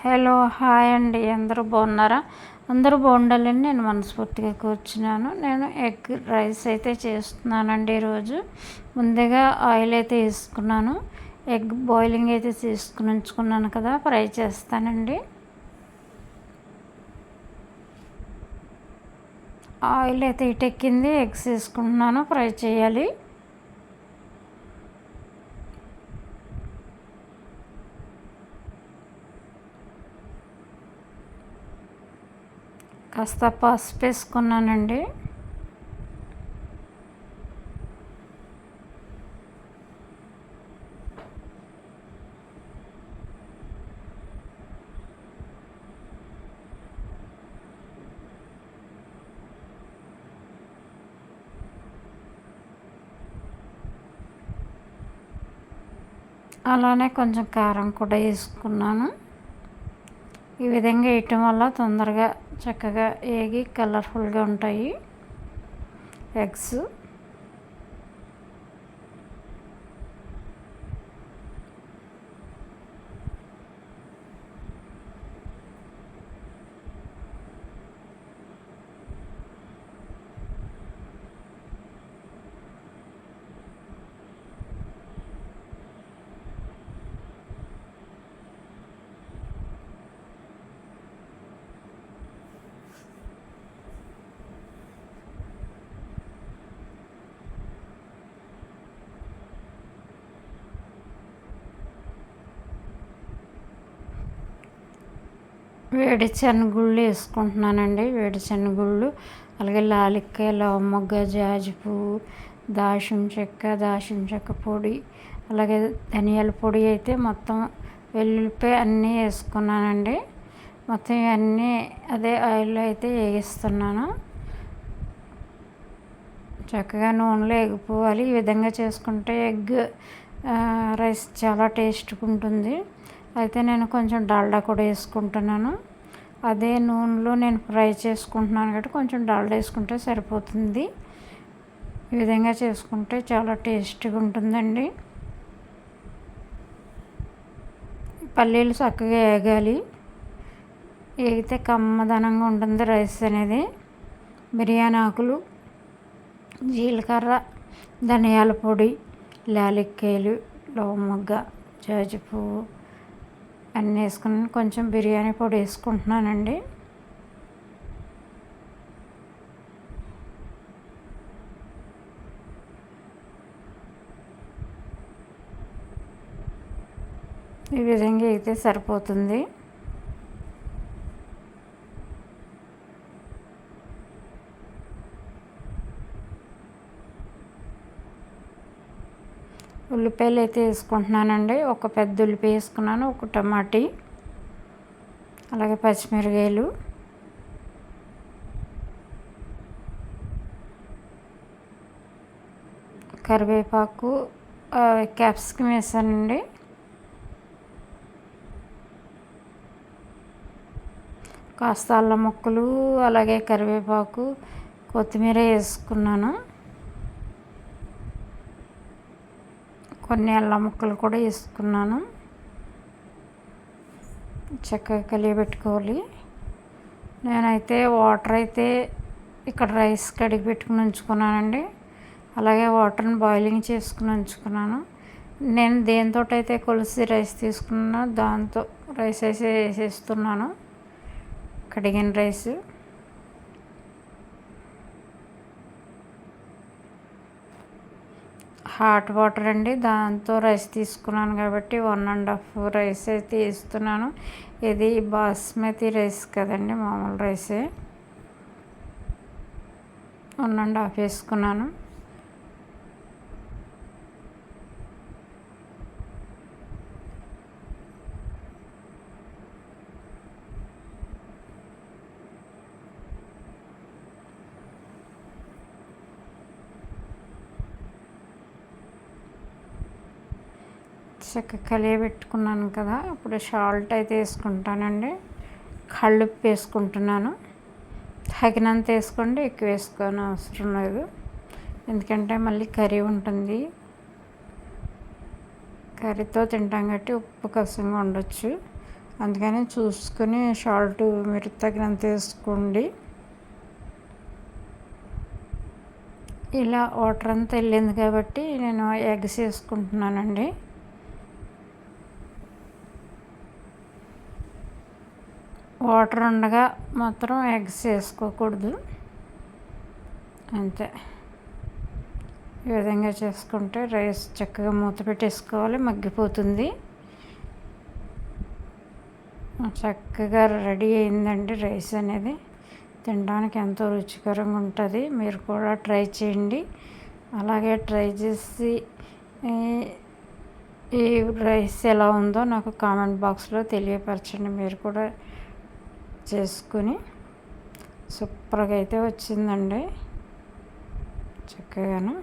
Hello hi అండి. అందరూ బాగున్నారా? అందరూ బాగుండాలని నేను మనస్ఫూర్తిగా కూర్చున్నాను. నేను ఎగ్ రైస్ అయితే చేస్తున్నానండి ఈరోజు. ముందుగా ఆయిల్ అయితే వేసుకున్నాను. ఎగ్ బాయిలింగ్ అయితే తీసుకుని ఉంచుకున్నాను కదా ఫ్రై చేస్తానండి. ఆయిల్ అయితే ఇటెక్కింది ఎగ్స్ వేసుకుంటున్నాను ఫ్రై చేయాలి. కాస్త పసుపు వేసుకున్నానండి. అలానే కొంచెం కారం కూడా వేసుకున్నాను. ఈ విధంగా వేయటం వల్ల తొందరగా చక్కగా ఏగి కలర్ఫుల్గా ఉంటాయి. ఎగ్స్ వేడి శనగుళ్ళు వేసుకుంటున్నానండి. వేడి శనగుళ్ళు అలాగే లాలిక్కాయ లవమొగ్గ జాజి పువ్వు దాషం చెక్క దాషం చెక్క పొడి అలాగే ధనియాల పొడి అయితే మొత్తం వెల్లుల్లిపాయ అన్నీ వేసుకున్నానండి. మొత్తం ఇవన్నీ అదే ఆయిల్లో అయితే వేగిస్తున్నాను చక్కగా నూనెలో ఎగిపోవాలి. ఈ విధంగా చేసుకుంటే ఎగ్ రైస్ చాలా టేస్ట్గా ఉంటుంది. అయితే నేను కొంచెం డాల్డా కూడా వేసుకుంటున్నాను. అదే నూనెలో నేను ఫ్రై చేసుకుంటున్నాను కాబట్టి కొంచెం డాల్డా వేసుకుంటే సరిపోతుంది. ఈ విధంగా చేసుకుంటే చాలా టేస్టీగా ఉంటుందండి. పల్లీలు చక్కగా వేగాలి. వేగితే కమ్మదనంగా ఉంటుంది రైస్ అనేది బిర్యానీ ఆకులు జీలకర్ర ధనియాల పొడి లాలిక్కాయలు లవమొగ్గ జాజిపువ్వు అన్నీ వేసుకుని కొంచెం బిర్యానీ పొడి వేసుకుంటున్నానండి. ఈ విధంగా అయితే సరిపోతుంది. ఉల్లిపాయలు అయితే వేసుకుంటున్నానండి. ఒక పెద్ద ఉల్లిపాయ వేసుకున్నాను ఒక టమాటీ అలాగే పచ్చిమిరకాయలు కరివేపాకు క్యాప్సికమ్ వేసానండి. కాస్త అల్లం ముక్కలు అలాగే కరివేపాకు కొత్తిమీర వేసుకున్నాను. కొన్ని అల్లం ముక్కలు కూడా వేసుకున్నాను. చక్కగా కలియబెట్టుకోవాలి. నేనైతే వాటర్ అయితే ఇక్కడ రైస్ కడిగి పెట్టుకుని ఉంచుకున్నానండి. అలాగే వాటర్ని బాయిలింగ్ చేసుకుని ఉంచుకున్నాను. నేను దేంతో అయితే కొలిసి రైస్ తీసుకున్నా దాంతో రైస్ అయితే వేసేస్తున్నాను. కడిగిన రైస్. హాట్ వాటర్ అండి. దాంతో రైస్ తీసుకున్నాను కాబట్టి వన్ అండ్ హాఫ్ రైస్ అయితే ఇస్తున్నాను ఇది బాస్మతి రైస్ కదండి మామూలు రైసే. వన్ అండ్ హాఫ్ వేసుకున్నాను. చక్క కలియ పెట్టుకున్నాను కదా ఇప్పుడు షాల్ట్ అయితే వేసుకుంటానండి. కళ్ళుప్పు వేసుకుంటున్నాను. తగినంత వేసుకోండి ఎక్కువ వేసుకోని అవసరం లేదు. ఎందుకంటే మళ్ళీ కర్రీ ఉంటుంది. కర్రీతో తింటాం కాబట్టి ఉప్పు కసంగా ఉండొచ్చు. అందుకని చూసుకొని సాల్ట్ మీరు తగినంత వేసుకోండి. ఇలా వాటర్ అంతా వెళ్ళింది కాబట్టి నేను ఎగ్స్ వేసుకుంటున్నానండి. వాటర్ ఉండగా మాత్రం ఎగ్స్ వేసుకోకూడదు. అంతే. ఈ విధంగా చేసుకుంటే రైస్ చక్కగా మూత పెట్టేసుకోవాలి మగ్గిపోతుంది. చక్కగా రెడీ అయిందండి రైస్ అనేది. తినడానికి ఎంతో రుచికరంగా ఉంటుంది. మీరు కూడా ట్రై చేయండి. అలాగే ట్రై చేసి ఈ రైస్ ఎలా ఉందో నాకు కామెంట్ బాక్స్లో తెలియపరచండి. మీరు కూడా చేసుకుని సూపర్గా అయితే వచ్చిందండి. చక్కగాను.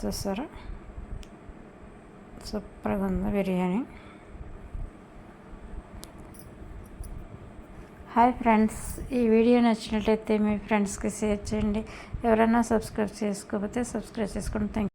చూసారా? సూపర్గా ఉంది బిర్యానీ. హాయ్ ఫ్రెండ్స్ ఈ వీడియో నచ్చినట్లయితే మీ ఫ్రెండ్స్కి షేర్ చేయండి. ఎవరైనా సబ్స్క్రైబ్ చేసుకోకపోతే సబ్స్క్రైబ్ చేసుకోండి. థ్యాంక్